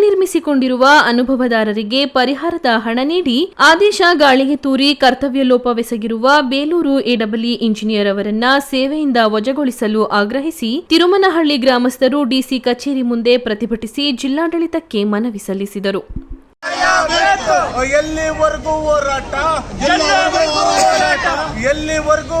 ನಿರ್ಮಿಸಿಕೊಂಡಿರುವ ಅನುಭವದಾರರಿಗೆ ಪರಿಹಾರದ ಹಣ ನೀಡಿ ಆದೇಶ ಗಾಳಿಗೆ ತೂರಿ ಕರ್ತವ್ಯ ಲೋಪವೆಸಗಿರುವ ಬೇಲೂರು ಎಡಬಲಿ ಇಂಜಿನಿಯರ್ ಅವರನ್ನ ಸೇವೆಯಿಂದ ವಜಾಗೊಳಿಸಲು ಆಗ್ರಹಿಸಿ ತಿರುಮನಹಳ್ಳಿ ಗ್ರಾಮಸ್ಥರು ಡಿಸಿ ಕಚೇರಿ ಮುಂದೆ ಪ್ರತಿಭಟಿಸಿ ಜಿಲ್ಲಾಡಳಿತಕ್ಕೆ ಮನವಿ ಸಲ್ಲಿಸಿದರು. ಎಲ್ಲಿವರೆಗೂ ಹೋರಾಟ? ಎಲ್ಲಿವರೆಗೂ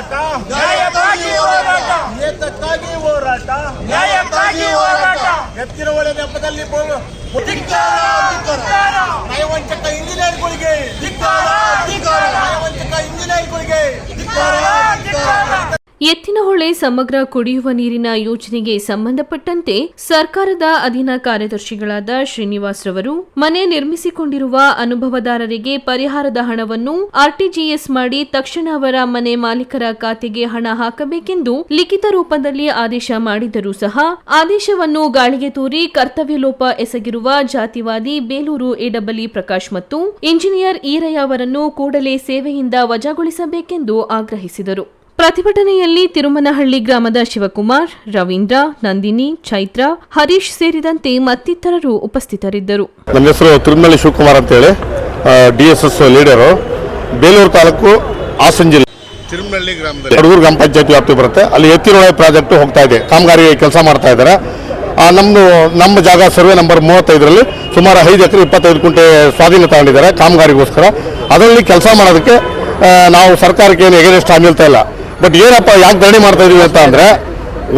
ಹೋರಾಟ. ನ್ಯಾಯಕ್ಕಾಗಿ ಹೋರಾಟ. ನ್ಯಾಯಕ್ಕಾಗಿ ಹೋರಾಟ. ನ್ಯಾಯಕ್ಕಾಗಿ ಹೋರಾಟ. ಎತ್ತಿನ ನೆಪದಲ್ಲಿ ಬೋ- ಎತ್ತಿನಹೊಳೆ ಸಮಗ್ರ ಕುಡಿಯುವ ನೀರಿನ ಯೋಜನೆಗೆ ಸಂಬಂಧಪಟ್ಟಂತೆ ಸರ್ಕಾರದ ಅಧೀನ ಕಾರ್ಯದರ್ಶಿಗಳಾದ ಶ್ರೀನಿವಾಸ್ ರವರು ಮನೆ ನಿರ್ಮಿಸಿಕೊಂಡಿರುವ ಅನುಭವದಾರರಿಗೆ ಪರಿಹಾರದ ಹಣವನ್ನು ಆರ್ಟಿಜಿಎಸ್ ಮಾಡಿ ತಕ್ಷಣ ಅವರ ಮನೆ ಮಾಲೀಕರ ಖಾತೆಗೆ ಹಣ ಹಾಕಬೇಕೆಂದು ಲಿಖಿತ ರೂಪದಲ್ಲಿ ಆದೇಶ ಮಾಡಿದರೂ ಸಹ ಆದೇಶವನ್ನು ಗಾಳಿಗೆ ತೂರಿ ಕರ್ತವ್ಯ ಲೋಪ ಎಸಗಿರುವ ಜಾತಿವಾದಿ ಬೇಲೂರು ಎಡಬಲಿ ಪ್ರಕಾಶ್ ಮತ್ತು ಇಂಜಿನಿಯರ್ ಈರಯ್ಯ ಅವರನ್ನು ಕೂಡಲೇ ಸೇವೆಯಿಂದ ವಜಾಗೊಳಿಸಬೇಕೆಂದು ಆಗ್ರಹಿಸಿದರು. ಪ್ರತಿಭಟನೆಯಲ್ಲಿ ತಿರುಮನಹಳ್ಳಿ ಗ್ರಾಮದ ಶಿವಕುಮಾರ್ ರವೀಂದ್ರ ನಂದಿನಿ ಚೈತ್ರ ಹರೀಶ್ ಸೇರಿದಂತೆ ಮತ್ತಿತರರು ಉಪಸ್ಥಿತರಿದ್ದರು. ನಮ್ಮ ಹೆಸರು ತಿರುಮನಹಳ್ಳಿ ಶಿವಕುಮಾರ್ ಅಂತೇಳಿ. D S S leader. Belur taluk Hassan ಜಿಲ್ಲೆ. ತಿರುಮನಹಳ್ಳಿ ಗ್ರಾಮದಲ್ಲಿ. ಕಡೂರು ಗ್ರಾಮ ಪಂಚಾಯತ್ ವ್ಯಾಪ್ತಿ ಬರುತ್ತೆ. ಅಲ್ಲಿ ಎತ್ತಿರೋಳೆ ಪ್ರಾಜೆಕ್ಟ್ ಹೋಗ್ತಾ ಇದೆ. ಕಾಮಗಾರಿ ಕೆಲಸ ಮಾಡ್ತಾ ಇದ್ದಾರೆ. ನಮ್ಮದು ನಮ್ಮ ಜಾಗ ಸರ್ವೆ ನಂಬರ್ ಮೂವತ್ತೈದರಲ್ಲಿ ಸುಮಾರು ಐದು ಎಕರೆ ಇಪ್ಪತ್ತೈದು ಕುಂಟೆ ಸ್ವಾಧೀನ ತಗೊಂಡಿದ್ದಾರೆ ಕಾಮಗಾರಿಗೋಸ್ಕರ. ಅದರಲ್ಲಿ ಕೆಲಸ ಮಾಡೋದಕ್ಕೆ ನಾವು ಸರ್ಕಾರಕ್ಕೆ ಏನು ಎಗೇನೆಸ್ಟ್ ಆಗಿಲ್ತಾ ಇಲ್ಲ. ಬಟ್ ಏನಪ್ಪ, ಯಾಕೆ ಧರಣಿ ಮಾಡ್ತಾ ಇದೀವಿ ಅಂತ ಅಂದ್ರೆ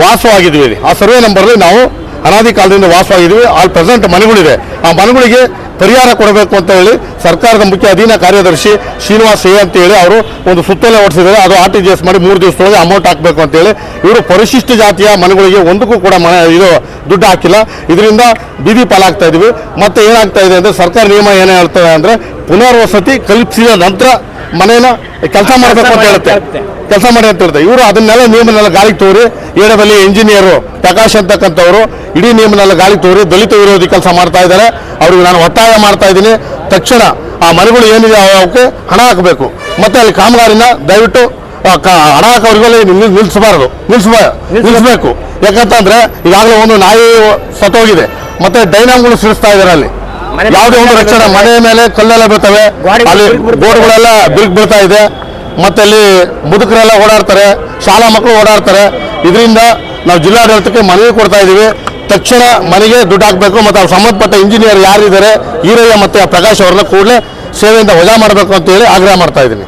ವಾಸವಾಗಿದ್ವಿ. ಆ ಸರ್ವೆ ನಂಬರ್ಲಿ ನಾವು ಅನಾದಿ ಕಾಲದಿಂದ ವಾಸವಾಗಿದ್ವಿ. All present ಮನೆಗಳಿದೆ. ಆ ಮನೆಗಳಿಗೆ ಪರಿಹಾರ ಕೊಡಬೇಕು ಅಂತ ಹೇಳಿ ಸರ್ಕಾರದ ಮುಖ್ಯ ಅಧೀನ ಕಾರ್ಯದರ್ಶಿ ಶ್ರೀನಿವಾಸ್ ಏ ಅಂತ ಹೇಳಿ ಅವರು ಒಂದು ಸುತ್ತೋಲೆ ಹೊಡಿಸಿದ್ದಾರೆ. ಅದು ಆರ್ ಟಿ ಜಿ ಎಸ್ ಮಾಡಿ ಮೂರು ದಿವಸದೊಳಗೆ ಅಮೌಂಟ್ ಹಾಕಬೇಕು ಅಂತೇಳಿ ಇವರು ಪರಿಶಿಷ್ಟ ಜಾತಿಯ ಮನೆಗಳಿಗೆ ಒಂದಕ್ಕೂ ಕೂಡ ಮನೆ, ಇದು ದುಡ್ಡು ಹಾಕಿಲ್ಲ. ಇದರಿಂದ ಬೀದಿ ಪಾಲಾಗ್ತಾ ಇದೀವಿ. ಮತ್ತೆ ಏನಾಗ್ತಾ ಇದೆ ಅಂದರೆ ಸರ್ಕಾರ ನಿಯಮ ಏನೇ ಹೇಳ್ತದೆ ಅಂದರೆ ಪುನರ್ವಸತಿ ಕಲ್ಪಿಸಿದ ನಂತರ ಮನೇನ ಕೆಲಸ ಮಾಡಬೇಕು ಅಂತ ಹೇಳುತ್ತೆ. ಕೆಲಸ ಮಾಡಿ ಅಂತ ಹೇಳುತ್ತೆ. ಇವರು ಅದನ್ನೆಲ್ಲ ನಿಯಮನೆಲ್ಲ ಗಾಳಿಗೆ ತೋರಿ ಏಡದಲ್ಲಿ ಇಂಜಿನಿಯರು ಪ್ರಕಾಶ್ ಅಂತಕ್ಕಂಥವ್ರು ಇಡೀ ನಿಯಮನೆಲ್ಲ ಗಾಳಿಗೆ ತೋರಿ ದಲಿತ ವಿರೋಧಿ ಕೆಲಸ ಮಾಡ್ತಾ ಇದ್ದಾರೆ. ಅವ್ರಿಗೆ ನಾನು ಒತ್ತಾಯ ಮಾಡ್ತಾ ಇದ್ದೀನಿ. ತಕ್ಷಣ ಆ ಮನೆಗಳು ಏನಿದೆ ಅವಕ್ಕೆ ಹಣ ಹಾಕಬೇಕು. ಮತ್ತೆ ಅಲ್ಲಿ ಕಾಮಗಾರಿನ ದಯವಿಟ್ಟು ಹಣ ಹಾಕೋರಿಗೆಲ್ಲ ನಿಲ್ಲಿಸಬಾರದು ನಿಲ್ಲಿಸಬ ನಿಲ್ಲಿಸಬೇಕು ಯಾಕಂತಂದ್ರೆ ಈಗಾಗಲೇ ಒಂದು ನಾಯಿ ಸತ್ತೋಗಿದೆ. ಮತ್ತೆ ಡೈನಾಮ್ಗಳು ಸಿಡಿಸ್ತಾ ಇದ್ದಾರೆ ಅಲ್ಲಿ. ಯಾವುದೇ ಒಂದು ರಕ್ಷಣೆ ಮನೆಯ ಮೇಲೆ ಕಲ್ಲೆಲ್ಲ ಬೀಳ್ತವೆ. ಅಲ್ಲಿ ಬೋರ್ಡ್ಗಳೆಲ್ಲ ಬಿರುಕು ಬೀಳ್ತಾ ಇದೆ. ಮತ್ತೆ ಅಲ್ಲಿ ಮುದುಕರೆಲ್ಲ ಓಡಾಡ್ತಾರೆ. ಶಾಲಾ ಮಕ್ಕಳು ಓಡಾಡ್ತಾರೆ. ಇದರಿಂದ ನಾವು ಜಿಲ್ಲಾಡಳಿತಕ್ಕೆ ಮನವಿ ಕೊಡ್ತಾ ಇದ್ದೀವಿ. ತಕ್ಷಣ ಮನೆಗೆ ದುಡ್ಡು ಹಾಕಬೇಕು ಮತ್ತು ಅವ್ರು ಸಂಬಂಧಪಟ್ಟ ಇಂಜಿನಿಯರ್ ಯಾರಿದ್ದಾರೆ ಈರಯ್ಯ ಮತ್ತು ಪ್ರಕಾಶ್ ಅವ್ರನ್ನ ಕೂಡಲೇ ಸೇವೆಯಿಂದ ವಜಾ ಮಾಡಬೇಕು ಅಂತೇಳಿ ಆಗ್ರಹ ಮಾಡ್ತಾ ಇದ್ದೀನಿ.